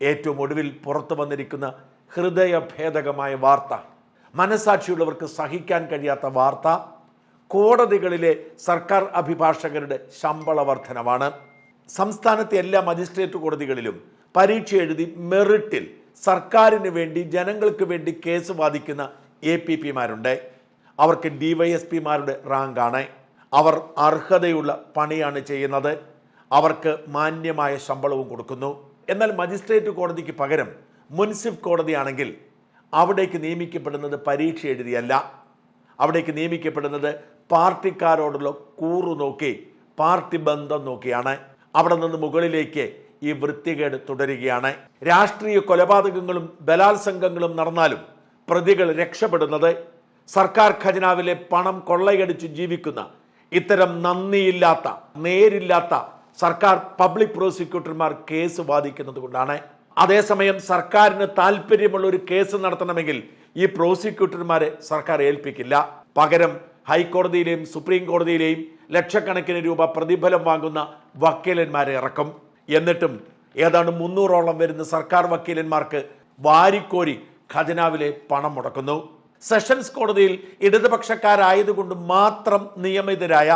ഏറ്റവും ഒടുവിൽ പുറത്തു വന്നിരിക്കുന്ന ഹൃദയഭേദകമായ വാർത്ത. മനസാക്ഷിയുള്ളവർക്ക് സഹിക്കാൻ കഴിയാത്ത വാർത്ത. കോടതികളിലെ സർക്കാർ അഭിഭാഷകരുടെ ശമ്പള വർധനവാണ് സംസ്ഥാനത്തെ എല്ലാ മജിസ്ട്രേറ്റ് കോടതികളിലും പരീക്ഷ എഴുതി മെറിറ്റിൽ സർക്കാരിന് വേണ്ടി ജനങ്ങൾക്ക് വേണ്ടി കേസ് വാദിക്കുന്ന എ പി പിമാരുണ്ട് അവർക്ക് ഡിവൈഎസ്പിമാരുടെ റാങ്കാണ്. അവർ അർഹതയുള്ള പണിയാണ് ചെയ്യുന്നത്. അവർക്ക് മാന്യമായ ശമ്പളവും കൊടുക്കുന്നു. എന്നാൽ മജിസ്ട്രേറ്റ് കോടതിക്ക് പകരം മുൻസിഫ് കോടതിയാണെങ്കിൽ അവിടേക്ക് നിയമിക്കപ്പെടുന്നത് പരീക്ഷ എഴുതിയല്ല. അവിടേക്ക് നിയമിക്കപ്പെടുന്നത് പാർട്ടിക്കാരോടുള്ള കൂറു നോക്കി പാർട്ടി ബന്ധം നോക്കിയാണ്. അവിടെ നിന്ന് മുകളിലേക്ക് ഈ വൃത്തികേട് തുടരുകയാണ്. രാഷ്ട്രീയ കൊലപാതകങ്ങളും ബലാത്സംഗങ്ങളും നടന്നാലും പ്രതികൾ രക്ഷപ്പെടുന്നത് സർക്കാർ ഖജനാവിലെ പണം കൊള്ളയടിച്ച് ജീവിക്കുന്ന ഇത്തരം നന്ദിയില്ലാത്ത നേരില്ലാത്ത സർക്കാർ പബ്ലിക് പ്രോസിക്യൂട്ടർമാർ കേസ് വാദിക്കുന്നത് കൊണ്ടാണ് അതേസമയം സർക്കാരിന് താല്പര്യമുള്ള ഒരു കേസ് നടത്തണമെങ്കിൽ ഈ പ്രോസിക്യൂട്ടർമാരെ സർക്കാർ ഏൽപ്പിക്കില്ല. പകരം ഹൈക്കോടതിയിലെയും സുപ്രീം കോടതിയിലെയും ലക്ഷക്കണക്കിന് രൂപ പ്രതിഫലം വാങ്ങുന്ന വക്കീലന്മാരെ ഇറക്കും. എന്നിട്ടും ഏതാണ്ട് മുന്നൂറോളം വരുന്ന സർക്കാർ വക്കീലന്മാർക്ക് വാരിക്കോരി ഖജനാവിലെ പണം മുടക്കുന്നു. സെഷൻസ് കോടതിയിൽ ഇടതുപക്ഷക്കാരായതുകൊണ്ട് മാത്രം നിയമിതരായ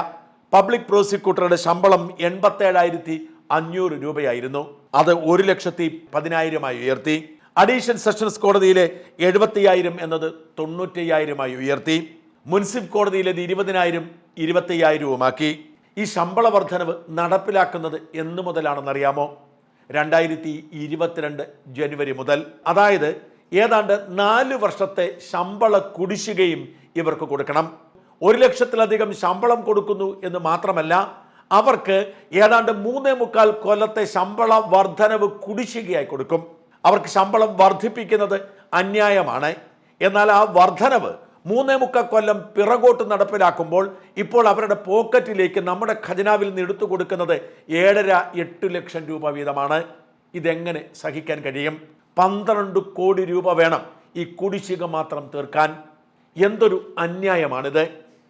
പബ്ലിക് പ്രോസിക്യൂട്ടറുടെ ശമ്പളം എൺപത്തേഴായിരത്തി അഞ്ഞൂറ് രൂപയായിരുന്നു. അത് ഒരു ലക്ഷത്തി പതിനായിരമായി ഉയർത്തി. അഡീഷൻ സെഷൻസ് കോടതിയിലെ എഴുപത്തിയായിരം എന്നത് തൊണ്ണൂറ്റയ്യായിരമായി ഉയർത്തി. മുൻസിഫ് കോടതിയിലേത് ഇരുപതിനായിരം ഇരുപത്തയ്യായിരവുമാക്കി. ഈ ശമ്പള വർധനവ് നടപ്പിലാക്കുന്നത് എന്നു മുതലാണെന്നറിയാമോ? രണ്ടായിരത്തി ഇരുപത്തിരണ്ട് ജനുവരി മുതൽ. അതായത് ഏതാണ്ട് നാല് വർഷത്തെ ശമ്പള കുടിശ്ശികയും ഇവർക്ക് കൊടുക്കണം. ഒരു ലക്ഷത്തിലധികം ശമ്പളം കൊടുക്കുന്നു എന്ന് മാത്രമല്ല അവർക്ക് ഏതാണ്ട് മൂന്നേ മുക്കാൽ കൊല്ലത്തെ ശമ്പള വർധനവ് കുടിശ്ശികയായി കൊടുക്കും. അവർക്ക് ശമ്പളം വർദ്ധിപ്പിക്കുന്നത് അന്യായമാണ്. എന്നാൽ ആ വർധനവ് മൂന്നേ മുക്കാൽ കൊല്ലം പിറകോട്ട് നടപ്പിലാക്കുമ്പോൾ ഇപ്പോൾ അവരുടെ പോക്കറ്റിലേക്ക് നമ്മുടെ ഖജനാവിൽ നിന്ന് എടുത്തു കൊടുക്കുന്നത് ഏഴര എട്ട് ലക്ഷം രൂപ വീതമാണ്. ഇതെങ്ങനെ സഹിക്കാൻ കഴിയും? പന്ത്രണ്ട് കോടി രൂപ വേണം ഈ കുടിശ്ശിക മാത്രം തീർക്കാൻ. എന്തൊരു അന്യായമാണിത്.